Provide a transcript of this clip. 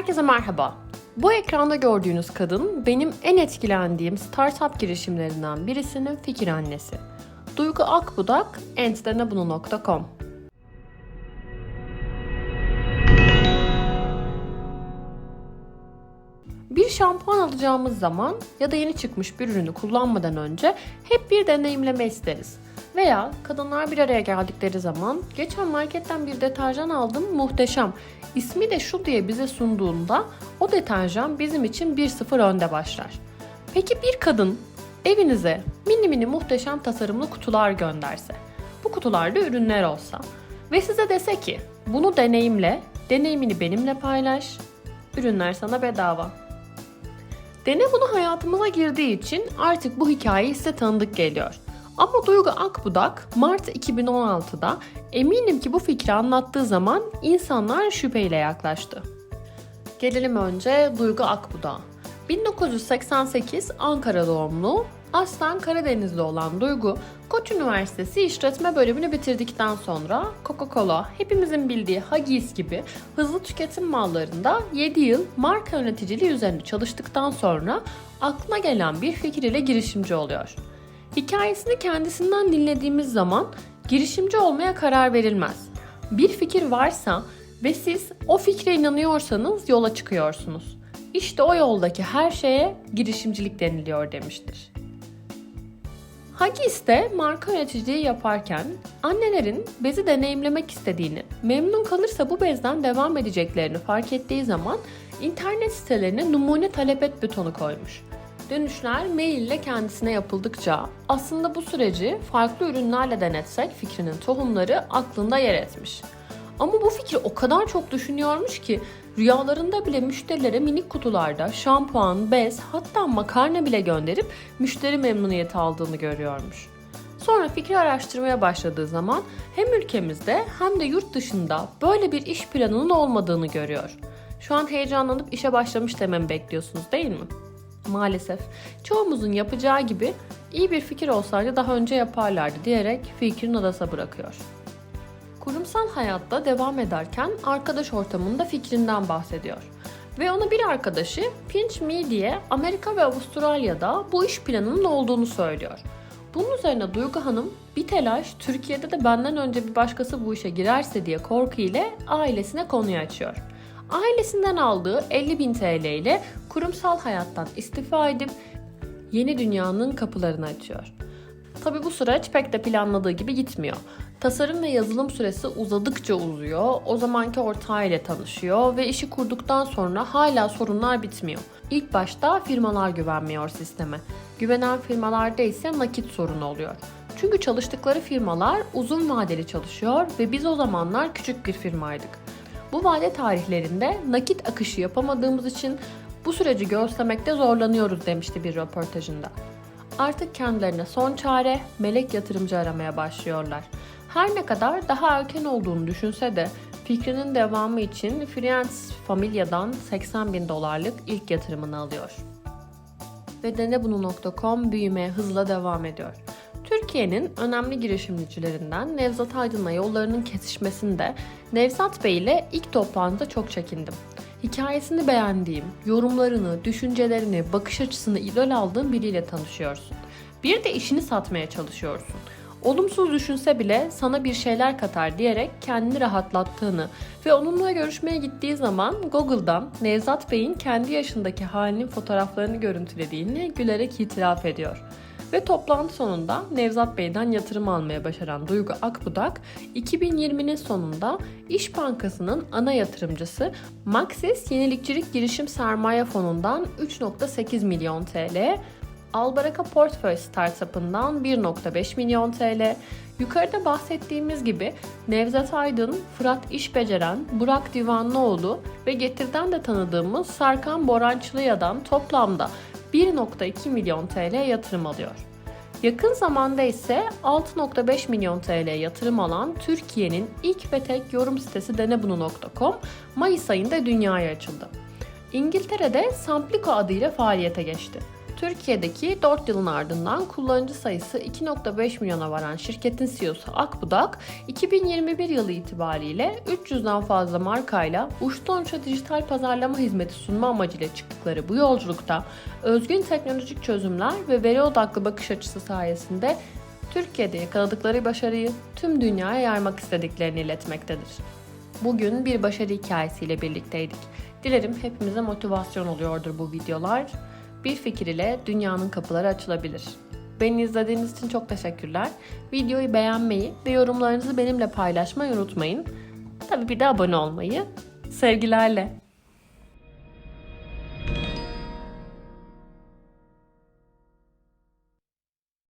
Herkese merhaba. Bu ekranda gördüğünüz kadın benim en etkilendiğim startup girişimlerinden birisinin fikir annesi. Duygu Akbudak, entdenebunu.com Bir şampuan alacağımız zaman ya da yeni çıkmış bir ürünü kullanmadan önce hep bir deneyimleme isteriz. Veya kadınlar bir araya geldikleri zaman geçen marketten bir deterjan aldım muhteşem. İsmi de şu diye bize sunduğunda o deterjan bizim için 1-0 önde başlar. Peki bir kadın evinize mini mini muhteşem tasarımlı kutular gönderse, bu kutularda ürünler olsa ve size dese ki bunu deneyimle, deneyimini benimle paylaş, ürünler sana bedava. Dene bunu hayatımıza girdiği için artık bu hikaye size tanıdık geliyor. Ama Duygu Akbudak Mart 2016'da eminim ki bu fikri anlattığı zaman insanlar şüpheyle yaklaştı. Gelelim önce Duygu Akbudak'a. 1988 Ankara doğumlu, aslen Karadenizli olan Duygu, Koç Üniversitesi İşletme bölümünü bitirdikten sonra Coca-Cola, hepimizin bildiği Huggies gibi hızlı tüketim mallarında 7 yıl marka yöneticiliği üzerinde çalıştıktan sonra aklına gelen bir fikir ile girişimci oluyor. Hikayesini kendisinden dinlediğimiz zaman girişimci olmaya karar verilmez. Bir fikir varsa ve siz o fikre inanıyorsanız yola çıkıyorsunuz. İşte o yoldaki her şeye girişimcilik deniliyor demiştir. Huggies de marka yöneticiliği yaparken annelerin bezi deneyimlemek istediğini, memnun kalırsa bu bezden devam edeceklerini fark ettiği zaman internet sitelerine numune talep et butonu koymuş. Dönüşler mail ile kendisine yapıldıkça aslında bu süreci farklı ürünlerle denetsek fikrinin tohumları aklında yer etmiş. Ama bu fikri o kadar çok düşünüyormuş ki rüyalarında bile müşterilere minik kutularda şampuan, bez hatta makarna bile gönderip müşteri memnuniyeti aldığını görüyormuş. Sonra fikri araştırmaya başladığı zaman hem ülkemizde hem de yurt dışında böyle bir iş planının olmadığını görüyor. Şu an heyecanlanıp işe başlamış dememi bekliyorsunuz değil mi? Maalesef çoğumuzun yapacağı gibi iyi bir fikir olsaydı daha önce yaparlardı diyerek fikrin adasa bırakıyor. Kurumsal hayatta devam ederken arkadaş ortamında fikrinden bahsediyor. Ve ona bir arkadaşı Pinch Me diye Amerika ve Avustralya'da bu iş planının olduğunu söylüyor. Bunun üzerine Duygu Hanım bir telaş Türkiye'de de benden önce bir başkası bu işe girerse diye korku ile ailesine konuyu açıyor. Ailesinden aldığı 50 bin TL ile kurumsal hayattan istifa edip yeni dünyanın kapılarını açıyor. Tabi bu süreç pek de planladığı gibi gitmiyor. Tasarım ve yazılım süresi uzadıkça uzuyor. O zamanki ortağıyla tanışıyor ve işi kurduktan sonra hala sorunlar bitmiyor. İlk başta firmalar güvenmiyor sisteme. Güvenen firmalarda ise nakit sorunu oluyor. Çünkü çalıştıkları firmalar uzun vadeli çalışıyor ve biz o zamanlar küçük bir firmaydık. Bu vade tarihlerinde nakit akışı yapamadığımız için bu süreci göstermekte zorlanıyoruz demişti bir röportajında. Artık kendilerine son çare melek yatırımcı aramaya başlıyorlar. Her ne kadar daha erken olduğunu düşünse de fikrinin devamı için Friends Familya'dan 80 bin dolarlık ilk yatırımını alıyor. Ve denebunu.com büyümeye hızla devam ediyor. Türkiye'nin önemli girişimcilerinden Nevzat Aydın'la yollarının kesişmesinde Nevzat Bey ile ilk toplantıda çok çekindim. Hikayesini beğendiğim, yorumlarını, düşüncelerini, bakış açısını idol aldığım biriyle tanışıyorsun. Bir de işini satmaya çalışıyorsun. Olumsuz düşünse bile sana bir şeyler katar diyerek kendini rahatlattığını ve onunla görüşmeye gittiği zaman Google'dan Nevzat Bey'in kendi yaşındaki halinin fotoğraflarını görüntülediğini gülerek itiraf ediyor. Ve toplantı sonunda Nevzat Bey'den yatırım almaya başaran Duygu Akbudak, 2020'nin sonunda İş Bankası'nın ana yatırımcısı Maxis Yenilikçilik Girişim Sermaye Fonu'ndan 3.8 milyon TL, Albaraka Portföy Startup'ından 1.5 milyon TL, yukarıda bahsettiğimiz gibi Nevzat Aydın, Fırat İşbeceren, Burak Divanlıoğlu ve Getir'den de tanıdığımız Sarkan Borançlı'yadan toplamda 1.2 milyon TL yatırım alıyor. Yakın zamanda ise 6.5 milyon TL yatırım alan Türkiye'nin ilk ve tek yorum sitesi denebunu.com Mayıs ayında dünyaya açıldı. İngiltere'de Samplico adıyla faaliyete geçti. Türkiye'deki 4 yılın ardından kullanıcı sayısı 2.5 milyona varan şirketin CEO'su Akbudak, 2021 yılı itibariyle 300'den fazla markayla uçtan uça dijital pazarlama hizmeti sunma amacıyla çıktıkları bu yolculukta özgün teknolojik çözümler ve veri odaklı bakış açısı sayesinde Türkiye'de yakaladıkları başarıyı tüm dünyaya yaymak istediklerini iletmektedir. Bugün bir başarı hikayesiyle birlikteydik. Dilerim hepimize motivasyon oluyordur bu videolar. Bir fikir ile dünyanın kapıları açılabilir. Beni izlediğiniz için çok teşekkürler. Videoyu beğenmeyi ve yorumlarınızı benimle paylaşmayı unutmayın. Tabii bir de abone olmayı. Sevgilerle.